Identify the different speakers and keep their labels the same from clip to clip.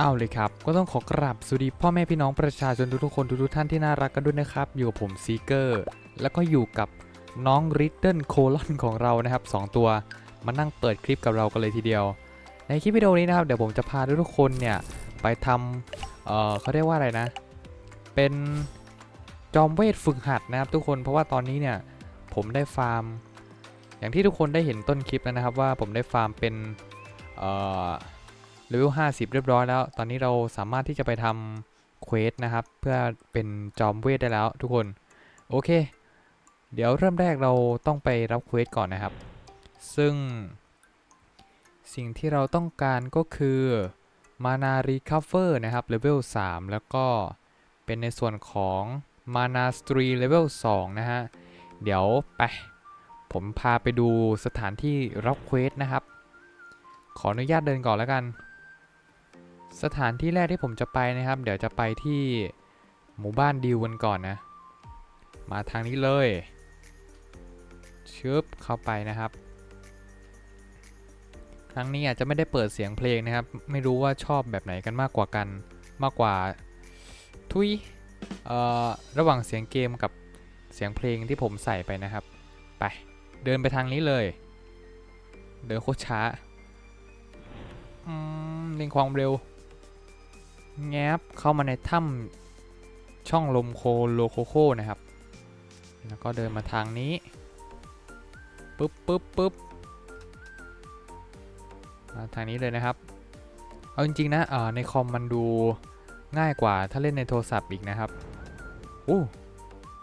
Speaker 1: เอาเลยครับ ก็ต้องขอกราบสวัสดีพ่อแม่พี่น้องประชาชนทุกๆคนทุกๆท่านที่น่ารักกันด้วยนะครับ อยู่กับผมซีเกอร์ แล้วก็อยู่กับน้องริ t เ l ิลโคลอนของเรานะครับ 2 ตัว มานั่งเปิดคลิปกับเรากันเลยทีเดียว ในคลิปวิดีโอนี้นะครับ เดี๋ยวผมจะพาทุกๆคนเนี่ย ไปทำเอ่อเขาเรียกว่าอะไรนะ เป็นจอมเวทฝึกหัดนะครับ ทุกคนเพราะว่าตอนนี้เนี่ยผมได้ฟาร์ม อย่างที่ทุกคนได้เห็นต้นคลิปแล้วนะครับว่าผมได้ฟาร์มเป็นเอ่อ เลเวล50 เรียบร้อยแล้ว ตอนนี้เราสามารถที่จะไปทำเควสนะครับ เพื่อเป็นจอมเวทได้แล้วทุกคน โอเค เดี๋ยวเริ่มแรกเราต้องไปรับเควสก่อนนะครับ ซึ่ง สิ่งที่เราต้องการก็คือมานารีค o เ e อร์นะครับเลเวล3แล้วก็เป็นในส่วนของมานาสตรีเลเวล2นะฮะ เดี๋ยวไป ผมพาไปดูสถานที่รับเควสนะครับ ขออนุญาตเดินก่อนแล้วกัน สถานที่แรกที่ผมจะไปนะครับ เดี๋ยวจะไปที่หมู่บ้านดิวกันก่อนนะ มาทางนี้เลยชึบเข้าไปนะครับ ครั้งนี้อาจจะไม่ได้เปิดเสียงเพลงนะครับ ไม่รู้ว่าชอบแบบไหนกันมากกว่ากันมากกว่าทุยเอ่อระหว่างเสียงเกมกับเสียงเพลงที่ผมใส่ไปนะครับ ไปเดินไปทางนี้เลย เดินโคตรช้าอืมเร่งความเร็ว แงบเข้ามาในถ้ำช่องลมโคโลโคโคนะครับ แล้วก็เดินมาทางนี้ปึ๊บปึ๊บปึ๊บมาทางนี้เลยนะครับ เอาจริงๆนะเอ่อในคอมมันดูง่ายกว่าถ้าเล่นในโทรศัพท์อีกนะครับอู้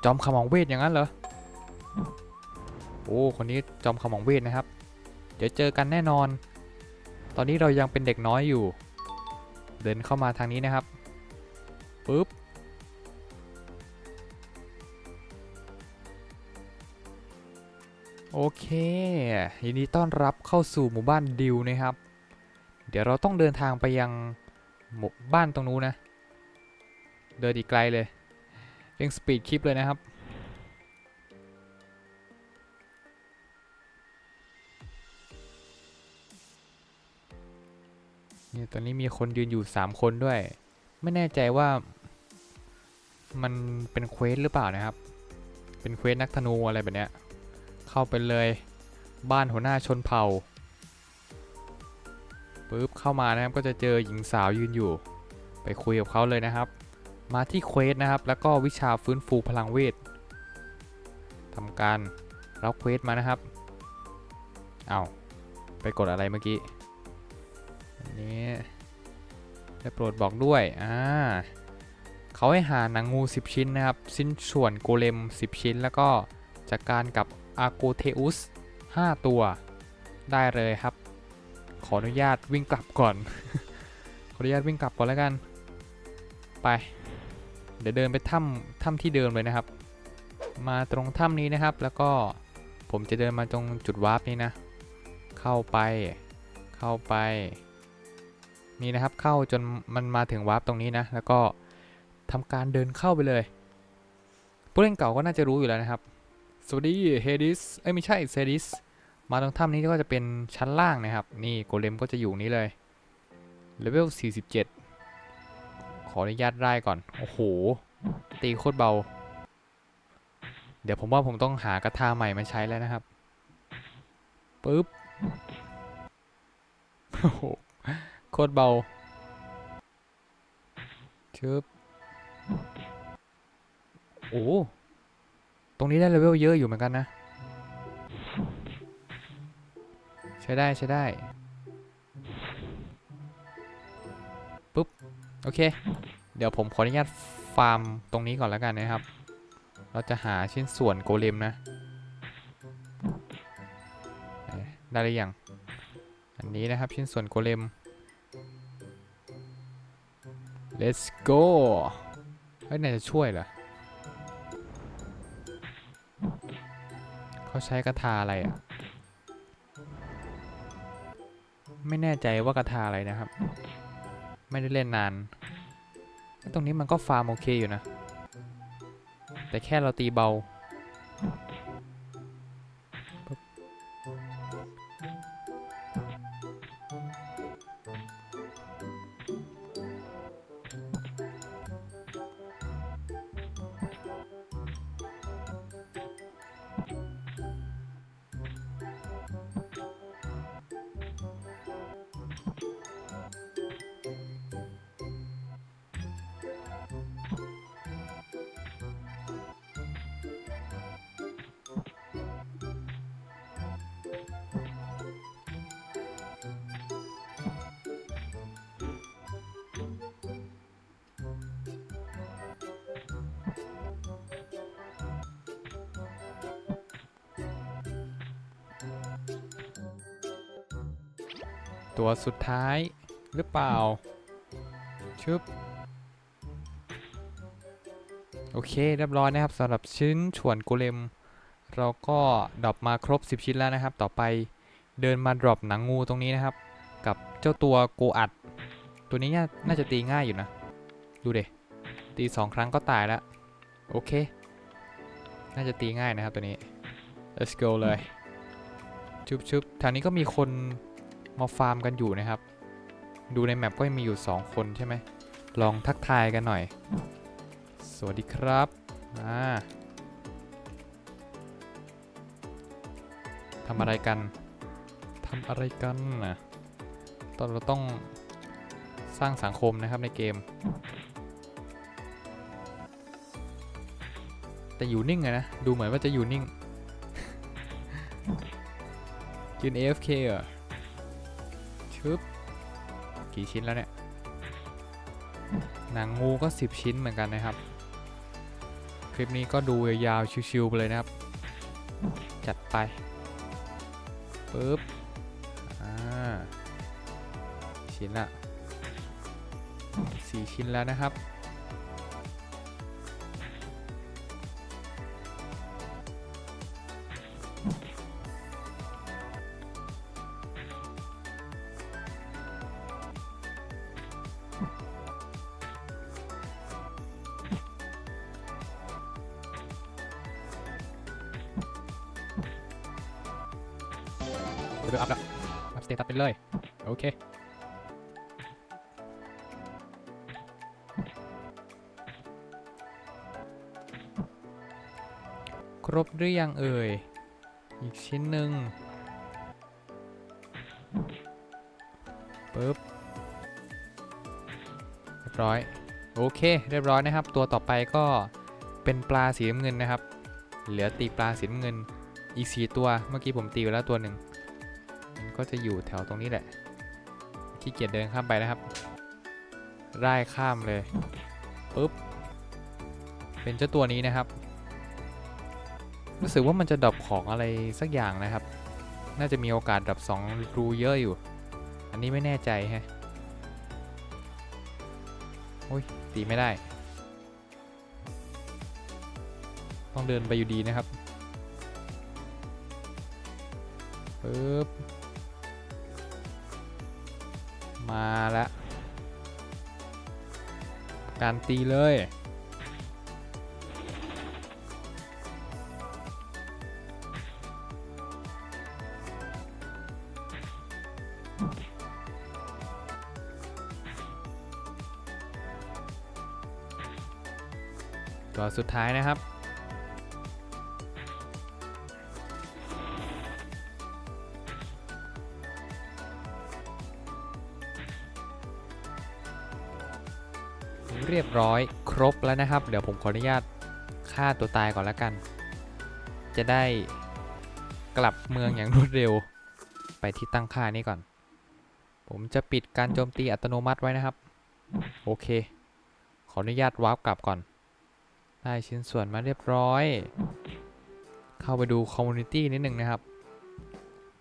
Speaker 1: จอมขมองเวทอย่างนั้นเหรอ โอ้คนนี้จอมขมองเวทนะครับ เดี๋ยวเจอกันแน่นอน ตอนนี้เรายังเป็นเด็กน้อยอยู่ เดินเข้ามาทางนี้นะครับปึ๊บโอเคยินดีต้อนรับเข้าสู่หมู่บ้านดิวนะครับ เดี๋ยวเราต้องเดินทางไปยังหมู่บ้านตรงนู้นนะ เดินอีกไกลเลยเร่งสปีดคลิปเลยนะครับ ตอนนี้มีคนยืนอยู่ 3 คนด้วย ไม่แน่ใจว่า มันเป็นเควสหรือเปล่านะครับ เป็นเควสนักธนูอะไรแบบเนี้ย เข้าไปเลยบ้านหัวหน้าชนเผ่าปุ๊บเข้ามานะครับก็จะเจอหญิงสาวยืนอยู่ ไปคุยกับเขาเลยนะครับ มาที่เควสนะครับ แล้วก็วิชาฟื้นฟูพลังเวททำการรับเควสมานะครับ เอาไปกดอะไรเมื่อกี้ นนี้ได้โปรดบอกด้วย อ่าเขาให้หาหนังงู 10 ชิ้นนะครับ สิ้นส่วนโกเลม 10 ชิ้น แล้วก็จัดการกับอาโกเทอุส 5 ตัว ได้เลยครับ ขออนุญาตวิ่งกลับก่อน ขออนุญาตวิ่งกลับก่อนแล้วกัน ไป เดี๋ยวเดินไปถ้ำถ้ำที่เดิมเลยนะครับ มาตรงถ้ำนี้นะครับ แล้วก็ผมจะเดินมาตรงจุดวาร์ปนี้นะ เข้าไป เข้าไป นี่นะครับเข้าจนมันมาถึงวาร์ปตรงนี้นะ แล้วก็ทำการเดินเข้าไปเลย ผู้เล่นเก่าก็น่าจะรู้อยู่แล้วนะครับสวัสดีเฮดิสเอ้ยไม่ใช่เซดิสมาตรงถ้ำนี้ก็จะเป็นชั้นล่างนะครับ นี่โกเลมก็จะอยู่นี้เลยเลเวล47 ขออนุญาตไล่ก่อน โอ้โห ตีโคตรเบา เดี๋ยวผมว่าผมต้องหากระทาใหม่มาใช้แล้วนะครับปึ๊บโอ้โห โคตรเบาชึบโอ้ตรงนี้ได้เลเวลเยอะอยู่เหมือนกันนะ ใช้ได้ใช้ได้ปุ๊บ โอเค เดี๋ยวผมขออนุญาตฟาร์มตรงนี้ก่อนแล้วกันนะครับ เราจะหาชิ้นส่วนโกเลมนะไหนได้หรือยัง อันนี้นะครับชิ้นส่วนโกเลม let's go เฮ้ยนายจะช่วยเหรอเขาใช้กระทาอะไรอะ ไม่แน่ใจว่ากระทาอะไรนะครับ ไม่ได้เล่นนาน ตรงนี้มันก็ฟาร์มโอเคอยู่นะ แต่แค่เราตีเบา ตัวสุดท้ายหรือเปล่า ชึบ โอเค เรียบร้อยนะครับสำหรับชิ้นฉวนโกเลม เราก็ดรอปมาครบ 10 ชิ้นแล้วนะครับ ต่อไปเดินมาดรอปหนังงูตรงนี้นะครับ กับเจ้าตัวโกอัด ตัวนี้น่าน่าจะตีง่ายอยู่นะ ดูเดตีสองครั้งก็ตายแล้ว โอเค น่าจะตีง่ายนะครับตัวนี้ let's go เลยชุบชุบแถวนี้ก็มีคน มาฟาร์มกันอยู่นะครับ ดูในแมปก็มีอยู่ 2 คนใช่ไหม ลองทักทายกันหน่อย สวัสดีครับอ่าทำอะไรกันทำอะไรกันนะตอนเราต้องสร้างสังคมนะครับในเกม แต่อยู่นิ่งอะนะ ดูเหมือนว่าจะอยู่นิ่งยืน AFK เหรอ กี่ชิ้นแล้วเนี่ย หนังงูก็ 10 ชิ้นเหมือนกันนะครับ คลิปนี้ก็ดูยาวๆชิวๆไปเลยนะครับ จัดไปปึ๊บอ่าชิ้นละสี่ชิ้นแล้วนะครับ เรืออัพแล้วอัพสเตตัสไปเลย โอเค ครบหรือยังเอ่ย อีกชิ้นหนึ่งปึ๊บเรียบร้อย โอเค เรียบร้อยนะครับ ตัวต่อไปก็เป็นปลาสีน้ำเงินนะครับ เหลือตีปลาสีน้ำเงินอีกสี่ตัว เมื่อกี้ผมตีไปแล้วตัวหนึ่ง ก็จะอยู่แถวตรงนี้แหละขี้เกียจเดินข้ามไปนะครับไล่ข้ามเลยปุ๊บเป็นเจ้าตัวนี้นะครับ รู้สึกว่ามันจะดรอปของอะไรสักอย่างนะครับ น่าจะมีโอกาสดรอป2รูเยอะอยู่ อันนี้ไม่แน่ใจแฮะโอ้ยตีไม่ได้ ต้องเดินไปอยู่ดีนะครับปึ๊บ มาแล้วการตีเลย ตัวสุดท้ายนะครับ รียบร้อยครบแล้วนะครับ เดี๋ยวผมขออนุญาตฆ่าตัวตายก่อนแล้วกัน จะได้กลับเมืองอย่างรวดเร็ว ไปที่ตั้งค่านี้ก่อน ผมจะปิดการโจมตีอัตโนมัติไว้นะครับ โอเค ขออนุญาตวาร์ปกลับก่อน ได้ชิ้นส่วนมาเรียบร้อย เข้าไปดูคอมมูนิตี้นิดหนึ่งนะครับ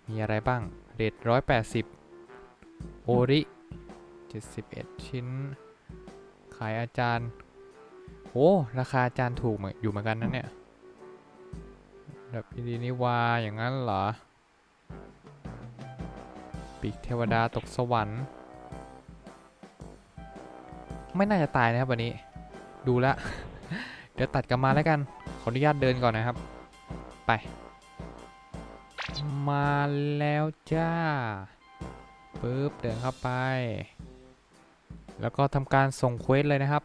Speaker 1: มีอะไรบ้างเรท180 โอริ 71 ชิ้น ขายอาจารย์โอ้ราคาอาจารย์ถูกเหมือนอยู่เหมือนกันนะเนี่ยแบบพีดีนิวาอย่างนั้นเหรอ ปีกเทวดาตกสวรรค์ ไม่น่าจะตายนะครับวันนี้ ดูแลวเดี๋ยวตัดกลับมาแล้วกัน ขออนุญาตเดินก่อนนะครับ ไป มาแล้วจ้าปึ๊บเดินเข้าไป แล้วก็ทำการส่งเควสเลยนะครับ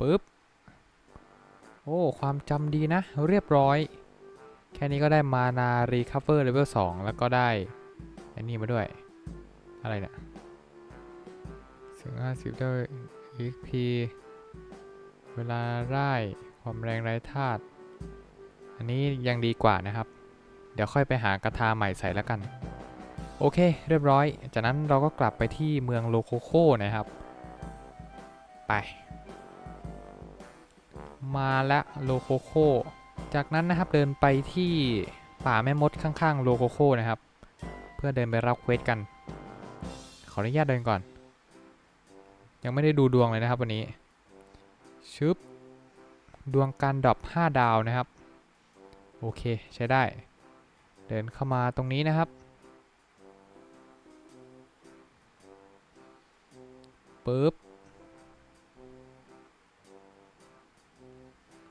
Speaker 1: ปึ๊บ โอ้ ความจำดีนะ เรียบร้อย แค่นี้ก็ได้มานารีคัฟเวอร์เลเวล2แล้วก็ได้อันนี้มาด้วย อะไรเนี่ยถึง50ได้ XP เวลาไล่ความแรงไร้ธาตุ อันนี้ยังดีกว่านะครับ เดี๋ยวค่อยไปหากระทาใหม่ใส่แล้วกัน โอเค เรียบร้อย จากนั้นเราก็กลับไปที่เมืองโลโคโคนะครับ ไป มาละโลโคโค จากนั้นนะครับเดินไปที่ป่าแม่มดข้างๆโลโคโคนะครับ เพื่อเดินไปรับเควสกัน ขออนุญาตเดินก่อน ยังไม่ได้ดูดวงเลยนะครับวันนี้ ชึบ ดวงการดรอป5ดาวนะครับ โอเคใช้ได้ เดินเข้ามาตรงนี้นะครับ ปึ๊บ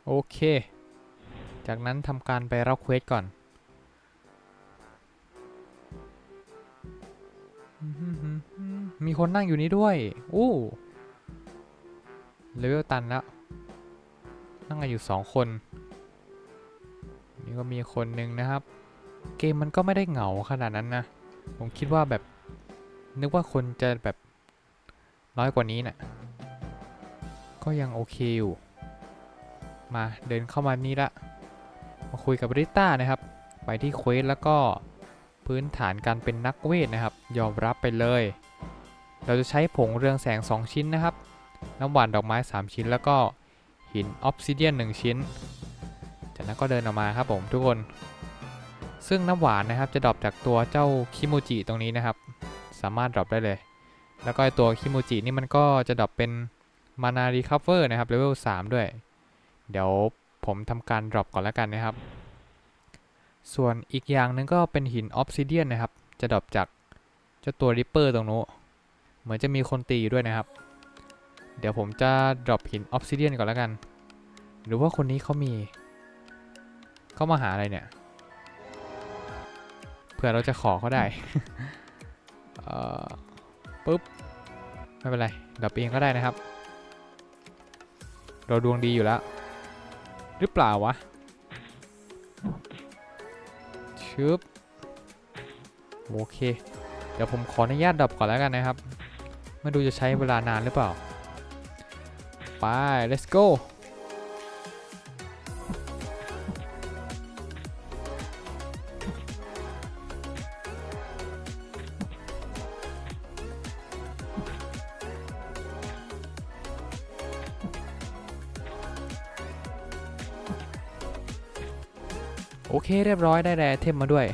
Speaker 1: โอเค จากนั้นทำการไปรับเควสก่อนมีคนนั่งอยู่นี้ด้วย อู้เลเวลตันแล้ว นั่งกันอยู่สองคน นี่ก็มีคนหนึ่งนะครับ เกมมันก็ไม่ได้เหงาขนาดนั้นนะ ผมคิดว่าแบบ นึกว่าคนจะแบบ น้อยกว่านี้นะ่ะก็ยังโอเคอยู่มาเดินเข้ามานี่ละ มาคุยกับริต้านะครับ ไปที่เควสแล้วก็พื้นฐานการเป็นนักเวทนะครับ ยอมรับไปเลย เราจะใช้ผงเรืองแสง 2 ชิ้นนะครับ น้ำหวานดอกไม้ 3 ชิ้น แล้วก็หินออฟซิเดียน 1 ชิ้น จากนั้นก็เดินออกมาครับผมทุกคน ซึ่งน้ำหวานนะครับจะดรอปจากตัวเจ้าคิโมจิตรงนี้นะครับ สามารถดรอปได้เลย แล้วก็ไอตัวคิโมจินี่มันก็จะดรอปเป็นมานารีคัฟเวอร์นะครับเลเวล3ด้วย เดี๋ยวผมทำการดรอปก่อนแล้วกันนะครับ ส่วนอีกอย่างหนึงก็เป็นหินออฟซิเดียนนะครับ จะดรอปจากเจ้าตัวริปเปอร์ตรงนู้นเหมือนจะมีคนตีอยู่ด้วยนะครับ เดี๋ยวผมจะดรอปหินออฟซิเดียนก่อนแล้วกัน หรือว่าคนนี้เขามี เขามาหาอะไรเนี่ย เผื่อเราจะขอเขาได้ เอ่อ ปุ๊บ ไม่เป็นไรดับเองก็ได้นะครับ เราดวงดีอยู่แล้ว หรือเปล่าวะชึบโอเค เดี๋ยวผมขออนุญาตดับก่อนแล้วกันนะครับ ไม่ดูจะใช้เวลานานหรือเปล่า ไป let's go เคเรียบร้อยได้แร่เทมมาด้วย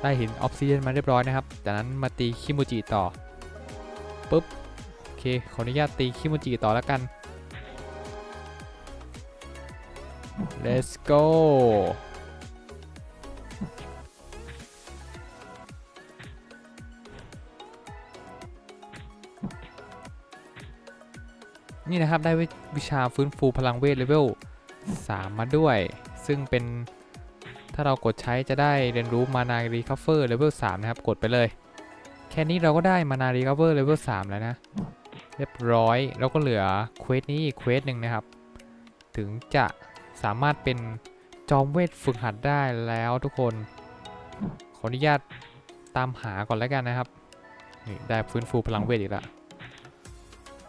Speaker 1: ได้หินออฟซิเดนมาเรียบร้อยนะครับ จากนั้นมาตีคิมูจิต่อปุ๊บโอเคขออนุญาตตีคิมูจิต่อแล้วกัน let's go นี่นะครับ ได้วิวิชาฟื้นฟูพลังเวทเลเวล3มาด้วย ซึ่งเป็น ถ้าเรากดใช้จะได้เรียนรู้มานารีคัฟเฟอร์เลเวล3นะครับ กดไปเลย แค่นี้เราก็ได้มานารีคัฟเฟอร์เลเวล3แล้วนะ เรียบร้อย แล้วก็เหลือเควสนี้อีกเควสหนึ่งนะครับ ถึงจะสามารถเป็นจอมเวทฝึกหัดได้แล้วทุกคน ขออนุญาตตามหาก่อนแล้วกันนะครับ นี่ได้ฟื้นฟูพลังเวทอีกแล้ว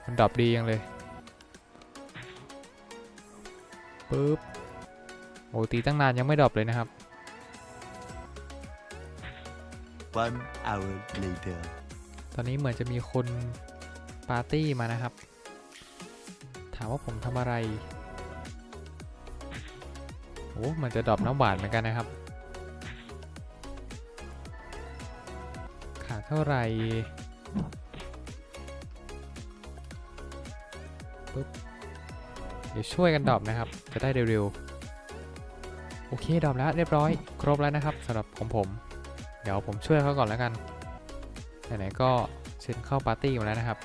Speaker 1: มันดรอปดียังเลยปึ๊บโอ้ตีตั้งนานยังไม่ดรอปเลยนะครับ
Speaker 2: One hour later.
Speaker 1: ตอนนี้เหมือนจะมีคนปาร์ตี้มานะครับ ถามว่าผมทำอะไร โอ้มันจะดรอปน้ำหวานเหมือนกันนะครับ ขาดเท่าไหร่ปึ๊บเดี๋ยวช่วยกันดรอปนะครับ จะได้เร็วๆ โอเคดรอปแล้วเรียบร้อย ครบแล้วนะครับสำหรับของผม เดี๋ยวผมช่วยเขาก่อนแล้วกัน ไหนๆก็เซ็นเข้าปาร์ตี้มาแล้วนะครับ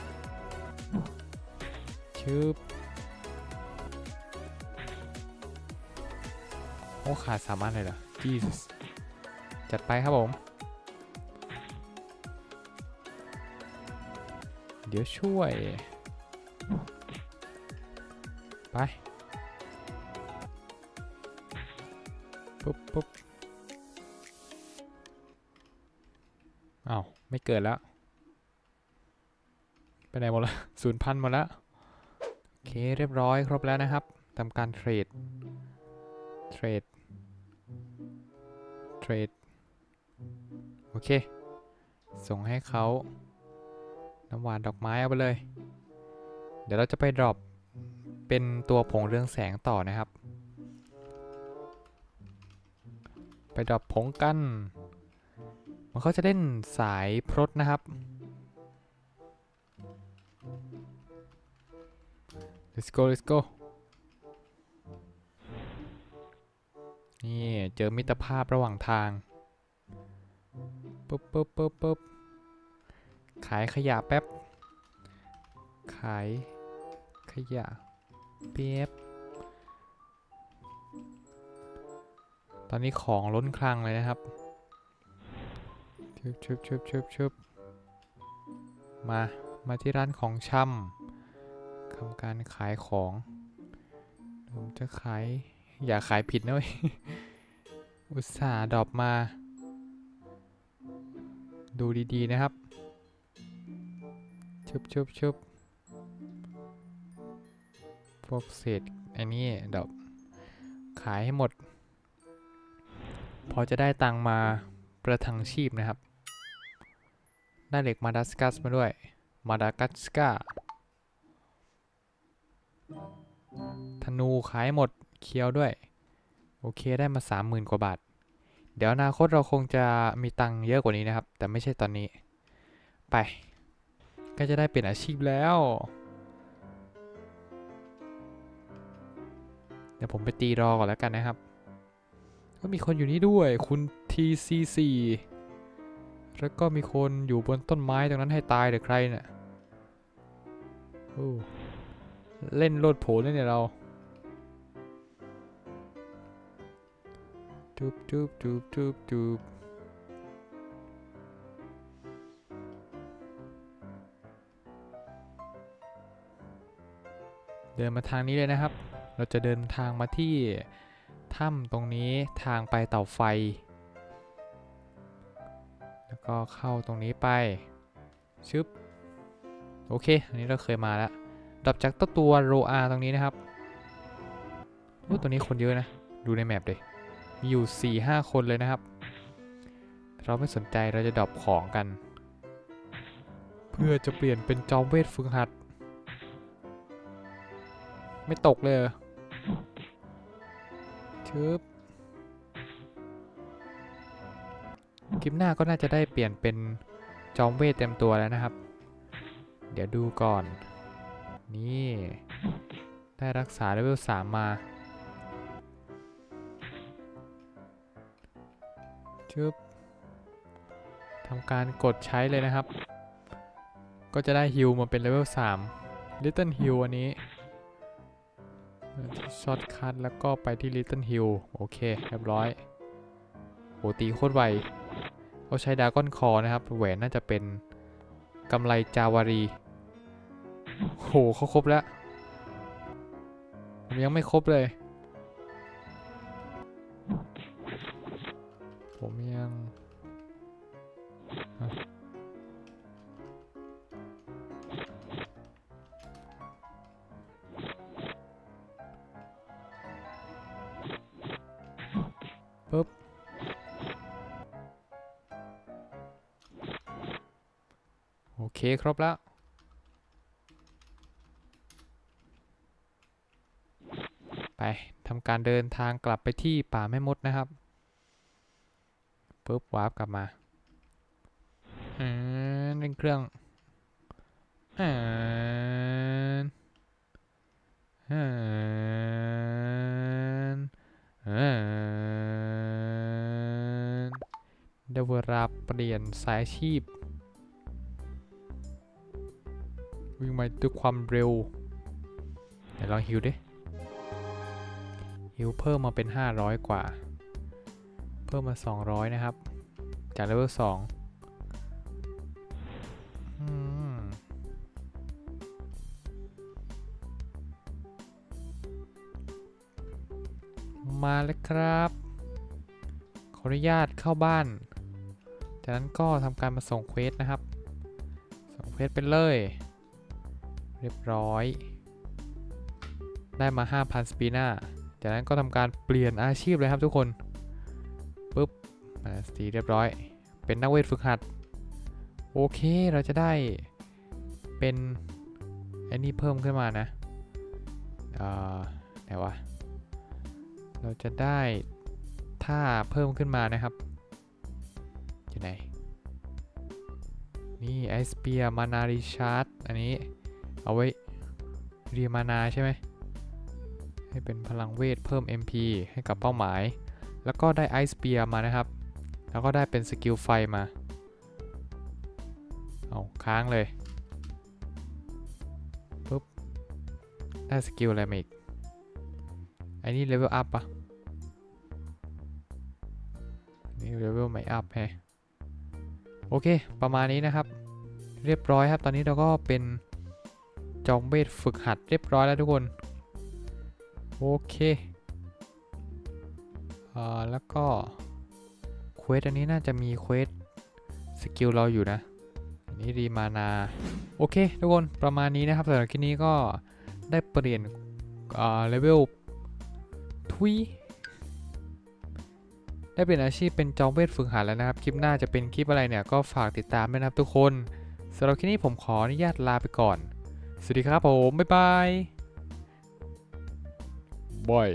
Speaker 1: ชืบโอ้ขาดสามอันเลยเหรอ Jesus จัดไปครับผม เดี๋ยวช่วย ไป ปุ๊บปุ๊บ ไม่เกิดแล้ว ไปไหนหมดละศูนย์พันหมดล้วโอเคเรียบร้อยครบแล้วนะครับทำการเทรด เทรด เทรด โอเค ส่งให้เขาน้ำหวานดอกไม้เอาไปเลย เดี๋ยวเราจะไปดรอปเป็นตัวผงเรืองแสงต่อนะครับ ไปดรอปผงกัน มันก็จะเล่นสายพรตนะครับ let's go let's go นี่ เจอมิตรภาพระหว่างทาง ปุ๊บปุ๊บปุ๊บปุ๊บขายขยะแป๊บ ขายขยะเป๊บตอนนี้ของล้นคลังเลยนะครับ บชุบชุบชุบชุบมา มาที่ร้านของชำทำการขายของ ผมจะขาย อย่าขายผิดนะเว้ย อุตส่าห์ดรอปมา ดูดีๆนะครับชุบชุบชุบพวกเศษไอ้นี่ดรอปขายให้หมด พอจะได้ตังมาประทังชีพนะครับ ได้เหล็กมาดัสกัสมาด้วย มาดากัสกาธนูขายหมด เคียวด้วย โอเคได้มา 30,000 กว่าบาท เดี๋ยวอนาคตเราคงจะมีตังค์เยอะกว่านี้นะครับ แต่ไม่ใช่ตอนนี้ ไป ก็จะได้เป็นอาชีพแล้ว เดี๋ยวผมไปตีรอก่อนแล้วกันนะครับ ก็มีคนอยู่นี่ด้วย คุณ TC4 แล้วก็มีคนอยู่บนต้นไม้ตรงนั้นให้ตายเดี๋ยวใครเนี่ยเล่นโลดโผล่เลยเนี่ยเราจูบจูบจูบจูบจูบเดินมาทางนี้เลยนะครับ เราจะเดินทางมาที่ถ้ำตรงนี้ทางไปเต่าไฟ ก็เข้าตรงนี้ไป ชึบ โอเค อันนี้เราเคยมาแล้ว ดับจากตัวตัวโรอาตรงนี้นะครับโอ้ตัวนี้คนเยอะนะ ดูในแมปเลยมีอยู่ 4 5 คนเลยนะครับ เราไม่สนใจเราจะดรอปของกัน เพื่อจะเปลี่ยนเป็นจอมเวทฝึกหัด ไม่ตกเลยเหรอชึบ ลิปหน้าก็น่าจะได้เปลี่ยนเป็นจอมเวทเต็มตัวแล้วนะครับ เดี๋ยวดูก่อน นี่ ได้รักษาเลเวล3มาชึบทำการกดใช้เลยนะครับ ก็จะได้ฮิลมาเป็นเลเวล3 Little Hill อันนี้ช็อตคัทแล้วก็ไปที่ Little Hill โอเคเรียบร้อยโหตีโคตรไว เขาใช้ดากอนคอนะครับ แหวนน่าจะเป็นกำไรจาวารี โหเขาครบแล้ว ผมยังไม่ครบเลย ผมยัง โอเคครบแล้ว ไปทำการเดินทางกลับไปที่ป่าแม่มดนะครับปุ๊บวาร์ปกลับมาอืมเร่งเครื่องอืมอืมอืมได้เวลาเปลี่ยนสายอาชีพ วิ่งมาด้วยความเร็วเดี๋ยวลองฮิวดิฮิวเพิ่มมาเป็น 500 กว่า เพิ่มมา 200 นะครับ จากเลเวล2อืมมาแล้วครับ ขออนุญาตเข้าบ้าน จากนั้นก็ทำการมาส่งเควสนะครับ ส่งเควสไปเลย เรียบร้อย ได้มา 5,000 สปีน่าจากนั้นก็ทำการเปลี่ยนอาชีพเลยครับทุกคนปุ๊บมาสีเรียบร้อย เป็นนักเวทฝึกหัด โอเคเราจะได้เป็นไอ้นี่เพิ่มขึ้นมานะเอ่อไหนวะเราจะได้ท่าเพิ่มขึ้นมานะครับอยู่ไหนนี่ไอสเปียมานารีชาร์ดอันนี้ เอาไว้เรียมานาใช่ไหมให้เป็นพลังเวทเพิ่ม MP ให้กับเป้าหมาย แล้วก็ได้ไอสเปียมานะครับ แล้วก็ได้เป็นสกิลไฟมา เอาค้างเลยปุ๊บ ได้สกิลอะไรมาอีกไอ้นี่เลเวลอัพปะนี่เลเวลไม่อัพแฮโอเค ประมาณนี้นะครับ เรียบร้อยครับ ตอนนี้เราก็เป็น จอมเวทฝึกหัดเรียบร้อยแล้วทุกคน โอเคอ่าแล้วก็เควสอันนี้น่าจะมีเควสสกิลเราอยู่นะนนี้รีมานา โอเค ทุกคนประมาณนี้นะครับสำหรับคลิปนี้ก็ได้เปลี่ยนอ่าเลเวลทุยได้เปลี่ยนอาชีพเป็นจอมเวทฝึกหัดแล้วนะครับ คลิปหน้าจะเป็นคลิปอะไรเนี่ยก็ฝากติดตามด้วยนะครับทุกคนสำหรับคลิปนี้ผมขออนุญาตลาไปก่อน สวัสดีครับผม บ๊ายบายบาย